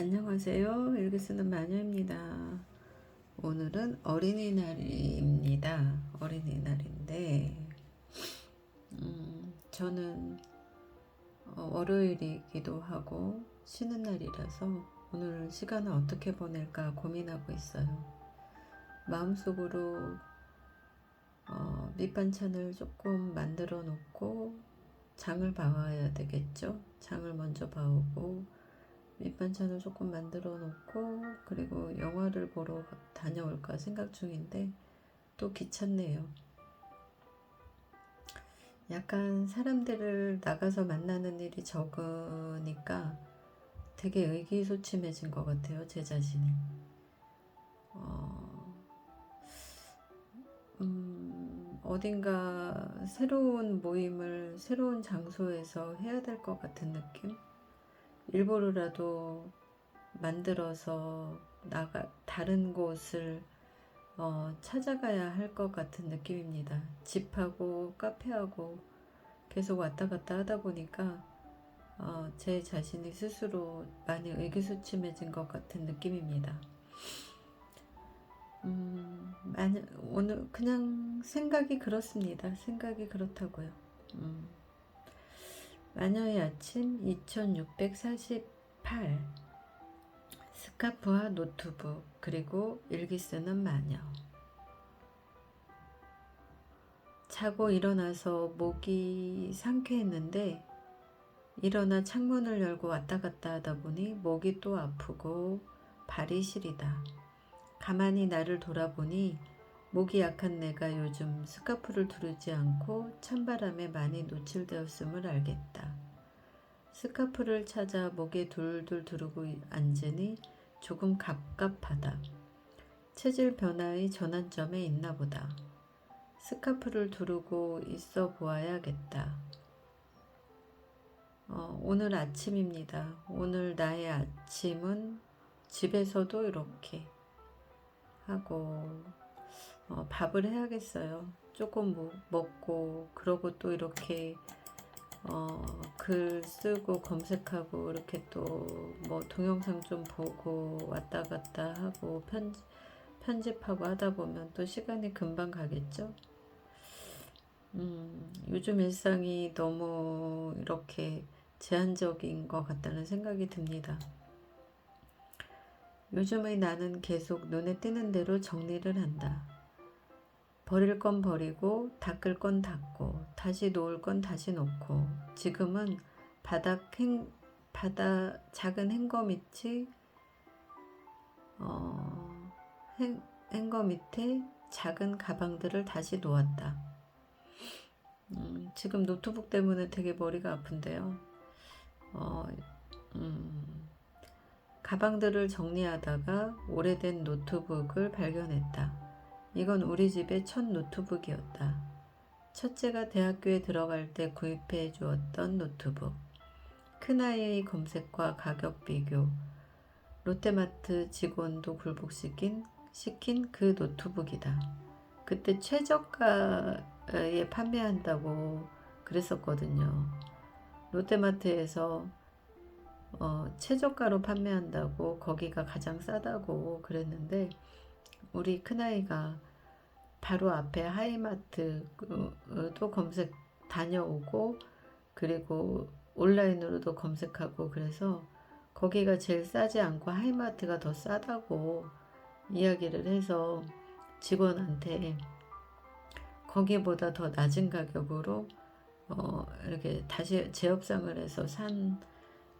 안녕하세요. 일기 쓰는 마녀입니다. 오늘은 어린이날입니다. 어린이날인데, 음, 저는 어, 월요일이기도 하고 쉬는 날이라서 오늘 시간을 어떻게 보낼까 고민하고 있어요. 마음속으로 어, 밑반찬을 조금 만들어 놓고 장을 봐와야 되겠죠. 장을 먼저 봐오고 밑반찬을 조금 만들어 놓고 그리고 영화를 보러 다녀올까 생각 중인데 또 귀찮네요. 약간 사람들을 나가서 만나는 일이 적으니까 되게 의기소침해진 것 같아요, 제 자신이. 어, 음, 어딘가 새로운 모임을 새로운 장소에서 해야 될 것 같은 느낌? 일부러라도 만들어서 나가 다른 곳을 어, 찾아가야 할 것 같은 느낌입니다. 집하고 카페하고 계속 왔다 갔다 하다 보니까 어, 제 자신이 스스로 많이 의기소침해진 것 같은 느낌입니다. 음, 많이, 오늘 그냥 생각이 그렇습니다. 생각이 그렇다고요. 음. 마녀의 아침 2648 스카프와 노트북 그리고 일기 쓰는 마녀 자고 일어나서 목이 상쾌했는데 일어나 창문을 열고 왔다 갔다 하다 보니 목이 또 아프고 발이 시리다. 가만히 나를 돌아보니 목이 약한 내가 요즘 스카프를 두르지 않고 찬바람에 많이 노출되었음을 알겠다. 스카프를 찾아 목에 둘둘 두르고 앉으니 조금 갑갑하다. 체질 변화의 전환점에 있나 보다. 스카프를 두르고 있어 보아야겠다. 어, 오늘 아침입니다. 오늘 나의 아침은 집에서도 이렇게 하고 어, 밥을 해야겠어요. 조금 뭐, 먹고 그러고 또 이렇게 어, 글 쓰고 검색하고 이렇게 또 뭐 동영상 좀 보고 왔다 갔다 하고 편, 편집하고 하다 보면 또 시간이 금방 가겠죠? 음, 요즘 일상이 너무 이렇게 제한적인 것 같다는 생각이 듭니다. 요즘의 나는 계속 눈에 띄는 대로 정리를 한다. 버릴 건 버리고 닦을 건 닦고 다시 놓을 건 다시 놓고 지금은 바닥 행 바다 작은 행거 밑이 어, 행, 행거 밑에 작은 가방들을 다시 놓았다. 음, 지금 노트북 때문에 되게 머리가 아픈데요. 어, 음, 가방들을 정리하다가 오래된 노트북을 발견했다. 이건 우리 집의 첫 노트북이었다. 첫째가 대학교에 들어갈 때 구입해 주었던 노트북. 큰아이의 검색과 가격 비교. 롯데마트 직원도 굴복시킨 시킨 그 노트북이다. 그때 최저가에 판매한다고 그랬었거든요. 롯데마트에서 어, 최저가로 판매한다고 거기가 가장 싸다고 그랬는데 우리 큰아이가 바로 앞에 하이마트도 검색 다녀오고 그리고 온라인으로도 검색하고 그래서 거기가 제일 싸지 않고 하이마트가 더 싸다고 이야기를 해서 직원한테 거기보다 더 낮은 가격으로 어, 이렇게 다시 재협상을 해서 산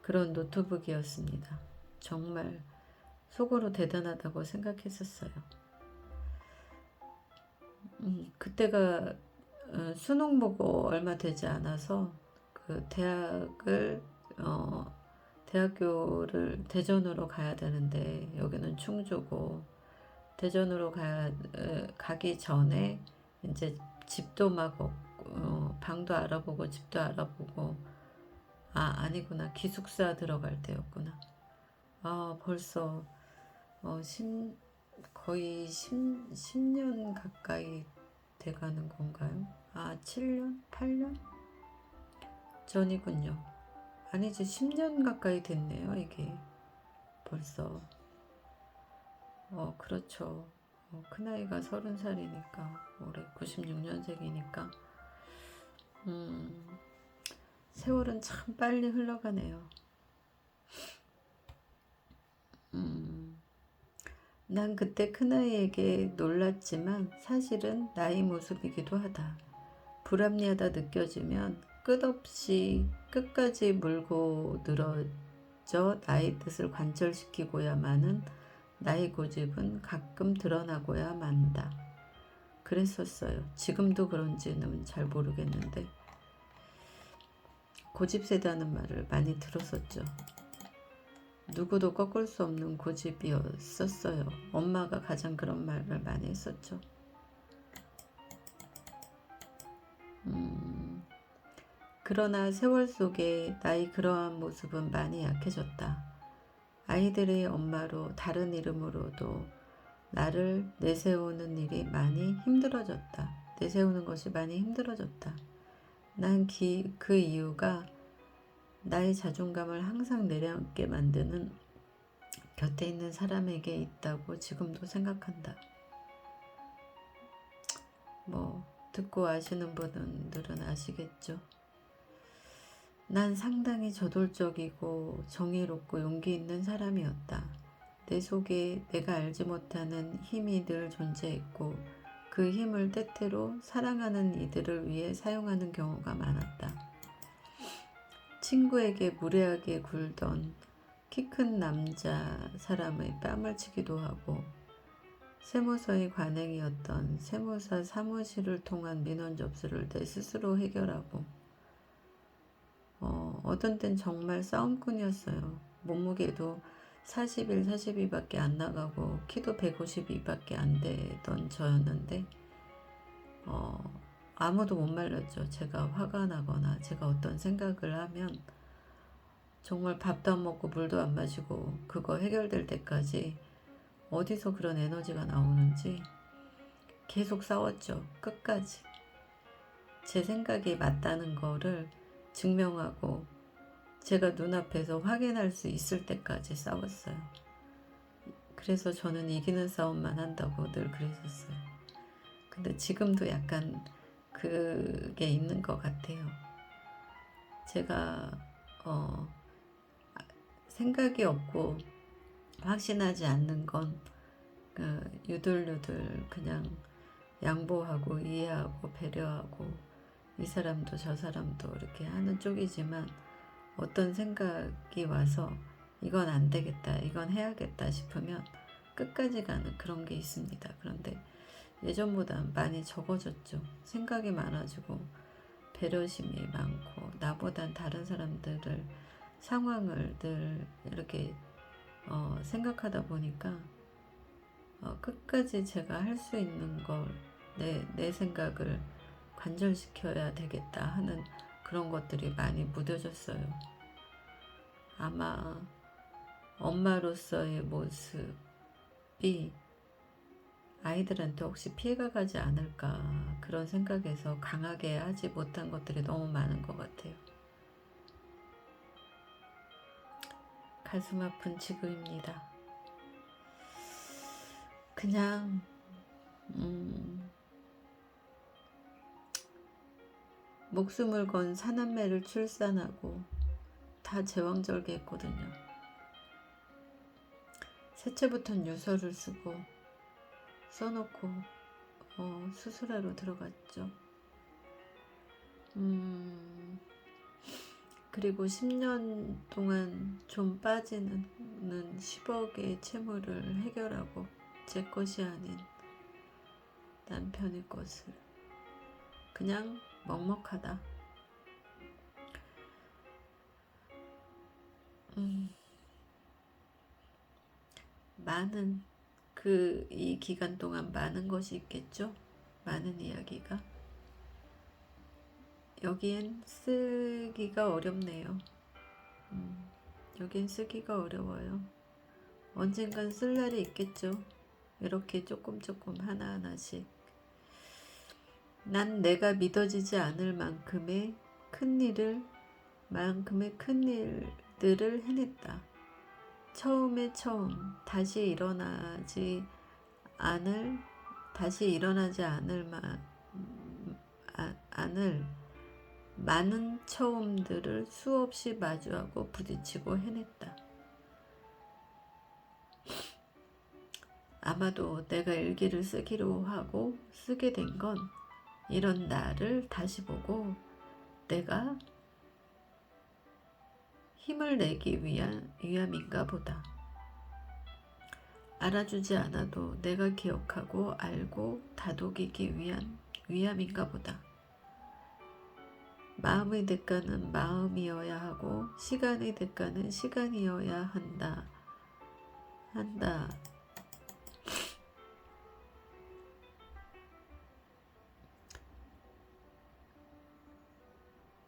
그런 노트북이었습니다. 정말 속으로 대단하다고 생각했었어요. 음, 그때가 어, 수능 보고 얼마 되지 않아서 그 대학을 어, 대학교를 대전으로 가야 되는데 여기는 충주고 대전으로 가, 어, 가기 전에 이제 집도 막 어, 방도 알아보고 집도 알아보고 아 아니구나. 기숙사 들어갈 때였구나. 아 벌써 어, 10, 거의 10, 10년 가까이 돼가는 건가요? 아 7년? 8년? 전이군요 아니지 10년 가까이 됐네요 이게 벌써. 어, 그렇죠. 어, 큰아이가 서른 살이니까, 올해 96년생이니까, 음, 세월은 참 빨리 흘러가네요. 난 그때 큰아이에게 놀랐지만 사실은 나의 모습이기도 하다. 불합리하다 느껴지면 끝없이 끝까지 물고 늘어져 나의 뜻을 관철시키고야마는 나의 고집은 가끔 드러나고야 만다. 그랬었어요. 지금도 그런지는 잘 모르겠는데 고집세다는 말을 많이 들었었죠. 누구도 꺾을 수 없는 고집이었었어요. 엄마가 가장 그런 말을 많이 했었죠. 음, 그러나 세월 속에 나의 그러한 모습은 많이 약해졌다. 아이들의 엄마로 다른 이름으로도 나를 내세우는 일이 많이 힘들어졌다. 내세우는 것이 많이 힘들어졌다. 난 그 이유가 나의 자존감을 항상 내려앉게 만드는 곁에 있는 사람에게 있다고 지금도 생각한다. 뭐, 듣고 아시는 분들은 아시겠죠? 난 상당히 저돌적이고 정의롭고 용기 있는 사람이었다. 내 속에 내가 알지 못하는 힘이 늘 존재했고 그 힘을 때때로 사랑하는 이들을 위해 사용하는 경우가 많았다. 친구에게 무례하게 굴던 키 큰 남자 사람의 뺨을 치기도 하고 세무서의 관행이었던 세무사 사무실을 통한 민원 접수를 내 스스로 해결하고 어, 어떤 땐 정말 싸움꾼이었어요. 몸무게도 41, 42밖에 안 나가고 키도 152밖에 안 되던 저였는데 어, 아무도 못 말렸죠. 제가 화가 나거나 제가 어떤 생각을 하면 정말 밥도 안 먹고 물도 안 마시고 그거 해결될 때까지 어디서 그런 에너지가 나오는지 계속 싸웠죠. 끝까지. 제 생각이 맞다는 거를 증명하고 제가 눈앞에서 확인할 수 있을 때까지 싸웠어요. 그래서 저는 이기는 싸움만 한다고 늘 그랬었어요. 근데 지금도 약간 그게 있는 것 같아요. 제가 어, 생각이 없고 확신하지 않는 건 그, 유들유들 그냥 양보하고 이해하고 배려하고 이 사람도 저 사람도 이렇게 하는 쪽이지만 어떤 생각이 와서 이건 안 되겠다, 이건 해야겠다 싶으면 끝까지 가는 그런 게 있습니다. 그런데 예전보다 많이 적어졌죠. 생각이 많아지고 배려심이 많고 나보단 다른 사람들을 상황을 늘 이렇게 어, 생각하다 보니까 어, 끝까지 제가 할 수 있는 걸내 내 생각을 관절시켜야 되겠다 하는 그런 것들이 많이 무뎌졌어요. 아마 엄마로서의 모습이 아이들한테 혹시 피해가 가지 않을까 그런 생각에서 강하게 하지 못한 것들이 너무 많은 것 같아요. 가슴 아픈 지구입니다. 그냥 음, 목숨을 건 사남매를 출산하고 다 제왕절개했거든요. 셋째부터는 유서를 쓰고 써놓고 어, 수술하러 들어갔죠. 음, 그리고 10년 동안 좀 빠지는 10억의 채무를 해결하고 제 것이 아닌 남편의 것을 그냥 먹먹하다. 음, 많은 그 이 기간 동안 많은 것이 있겠죠? 많은 이야기가. 여기엔 쓰기가 어렵네요. 음, 여긴 쓰기가 어려워요. 언젠간 쓸 날이 있겠죠. 이렇게 조금 조금 하나하나씩. 난 내가 믿어지지 않을 만큼의 큰 일을, 만큼의 큰 일들을 해냈다. 처음에 처음 다시 일어나지 않을 다시 일어나지 않을 마, 음, 아, 않을 많은 처음들을 수없이 마주하고 부딪히고 해냈다. 아마도 내가 일기를 쓰기로 하고 쓰게 된 건 이런 나를 다시 보고 내가 힘을 내기 위한 위함인가 보다. 알아주지 않아도 내가 기억하고 알고 다독이기 위한 위함인가 보다. 마음의 대가는 마음이어야 하고 시간의 대가는 시간이어야 한다. 한다.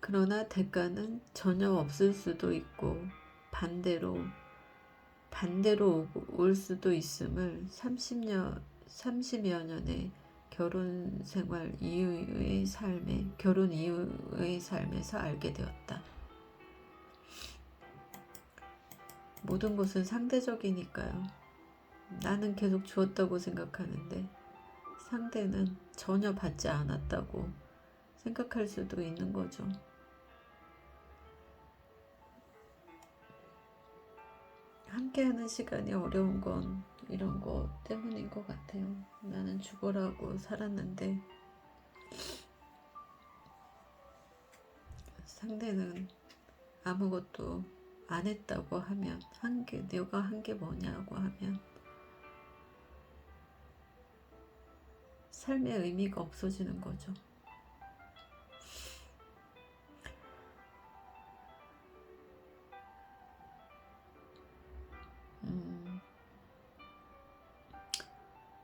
그러나 대가는 전혀 없을 수도 있고 반대로 반대로 오- 올 수도 있음을 30년 30여 년의 결혼 생활 이후의 삶에 결혼 이후의 삶에서 알게 되었다. 모든 것은 상대적이니까요. 나는 계속 주었다고 생각하는데 상대는 전혀 받지 않았다고 생각할 수도 있는 거죠. 함께하는 시간이 어려운 건 이런 거 때문인 것 같아요. 나는 죽어라고 살았는데 상대는 아무것도 안 했다고 하면 한게 내가 한 게 뭐냐고 하면 삶의 의미가 없어지는 거죠.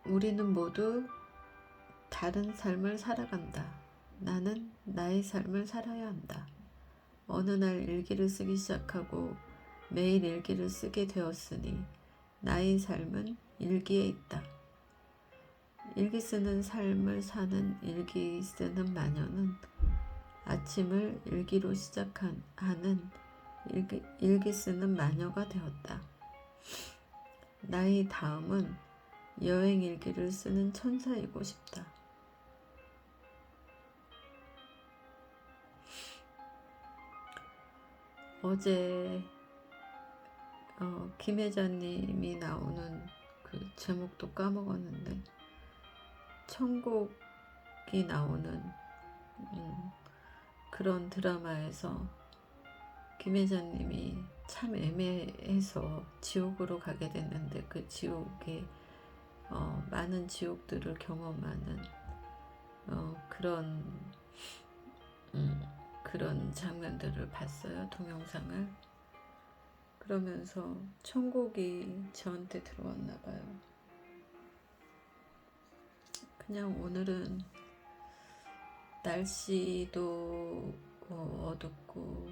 우리는 모두 다른 삶을 살아간다. 나는 나의 삶을 살아야 한다. 어느 날 일기를 쓰기 시작하고 매일 일기를 쓰게 되었으니 나의 삶은 일기에 있다. 일기 쓰는 삶을 사는 일기 쓰는 마녀는 아침을 일기로 시작한 하는 일기, 일기 쓰는 마녀가 되었다. 나의 다음은 여행 일기를 쓰는 천사이고 싶다. 어제 어, 김혜자님이 나오는 그 제목도 까먹었는데 천국이 나오는 음, 그런 드라마에서 김혜자님이 참 애매해서 지옥으로 가게 됐는데 그 지옥에 어, 많은 지옥들을 경험하는 어, 그런 음, 그런 장면들을 봤어요 동영상을. 그러면서 천국이 저한테 들어왔나 봐요. 그냥 오늘은 날씨도 어, 어둡고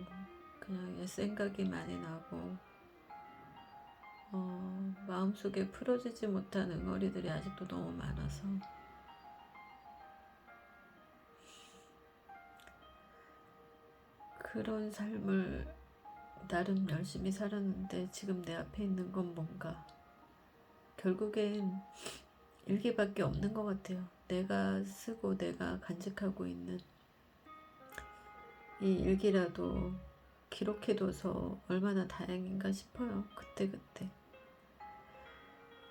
그냥 옛 생각이 많이 나고 어, 마음속에 풀어지지 못한 응어리들이 아직도 너무 많아서 그런 삶을 나름 열심히 살았는데 지금 내 앞에 있는 건 뭔가 결국엔 일기밖에 없는 것 같아요. 내가 쓰고 내가 간직하고 있는 이 일기라도 기록해둬서 얼마나 다행인가 싶어요. 그때그때.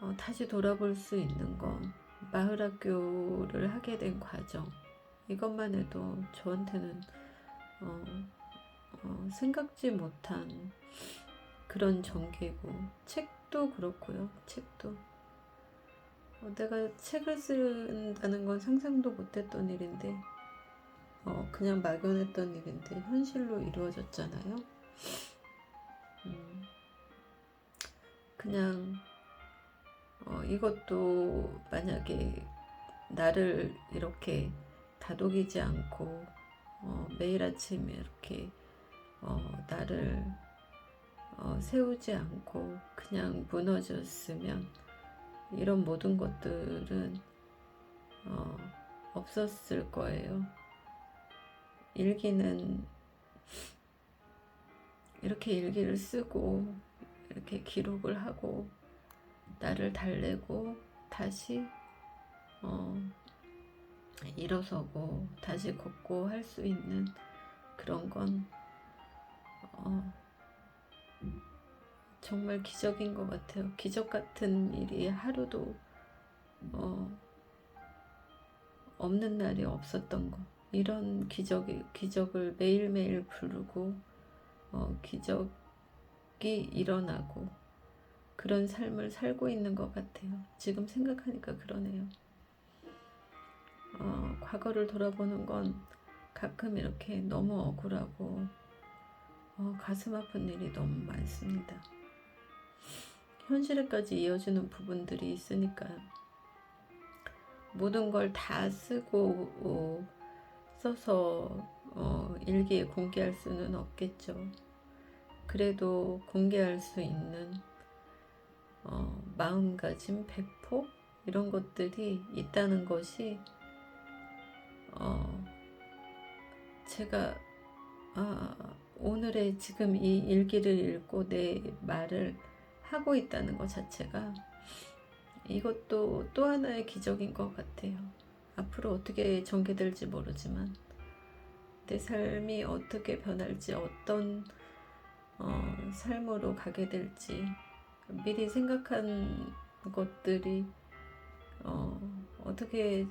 어, 다시 돌아볼 수 있는 건 마을 학교를 하게 된 과정. 이것만 해도 저한테는 어, 어, 생각지 못한 그런 전개고 책도 그렇고요. 책도 어, 내가 책을 쓴다는 건 상상도 못했던 일인데 어, 그냥 막연했던 일인데 현실로 이루어졌잖아요. 음, 그냥 어, 이것도 만약에 나를 이렇게 다독이지 않고 어, 매일 아침에 이렇게 어, 나를 어, 세우지 않고 그냥 무너졌으면 이런 모든 것들은 어, 없었을 거예요. 일기는 이렇게 일기를 쓰고 이렇게 기록을 하고 나를 달래고 다시 어, 일어서고 다시 걷고 할 수 있는 그런 건 어, 정말 기적인 것 같아요. 기적 같은 일이 하루도 어, 없는 날이 없었던 거. 이런 기적이 기적을 매일매일 부르고 어, 기적이 일어나고 그런 삶을 살고 있는 것 같아요. 지금 생각하니까 그러네요. 어, 과거를 돌아보는 건 가끔 이렇게 너무 억울하고 어, 가슴 아픈 일이 너무 많습니다. 현실에까지 이어지는 부분들이 있으니까요. 모든 걸 다 쓰고 어, 써서 어, 일기에 공개할 수는 없겠죠. 그래도 공개할 수 있는 어, 마음가짐, 배포 이런 것들이 있다는 것이 어, 제가 아, 오늘의 지금 이 일기를 읽고 내 말을 하고 있다는 것 자체가 이것도 또 하나의 기적인 것 같아요. 앞으로 어떻게 전개될지 모르지만 내 삶이 어떻게 변할지 어떤 어, 삶으로 가게 될지 미리 생각한 것들이 어, 어떻게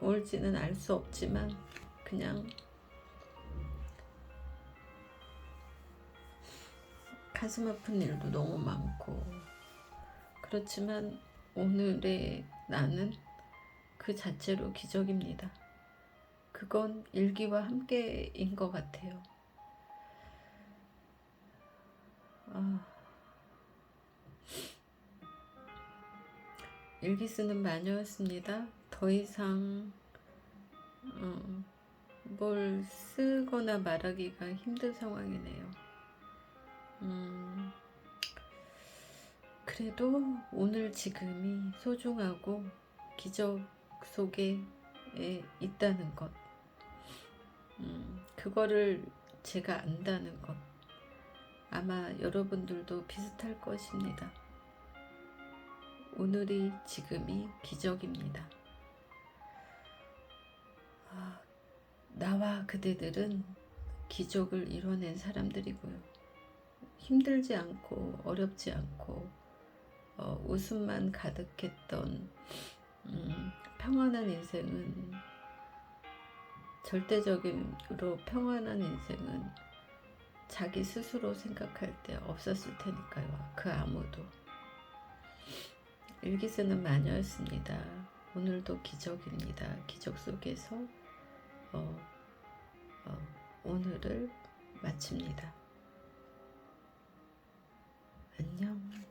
올지는 알 수 없지만 그냥 가슴 아픈 일도 너무 많고 그렇지만 오늘의 나는 그 자체로 기적입니다. 그건 일기와 함께인 것 같아요. 아, 일기 쓰는 마녀였습니다. 더 이상 어, 뭘 쓰거나 말하기가 힘든 상황이네요. 음, 그래도 오늘 지금이 소중하고 기적 속에 에 있다는 것, 음, 그거를 제가 안다는 것, 아마 여러분들도 비슷할 것입니다. 오늘이 지금이 기적입니다. 아, 나와 그대들은 기적을 이뤄낸 사람들이고요. 힘들지 않고 어렵지 않고 어, 웃음만 가득했던 음, 평안한 인생은 절대적으로 평안한 인생은 자기 스스로 생각할 때 없었을 테니까요. 그 아무도 일기 쓰는 마녀였습니다. 오늘도 기적입니다. 기적 속에서 어, 어, 오늘을 마칩니다. 안녕.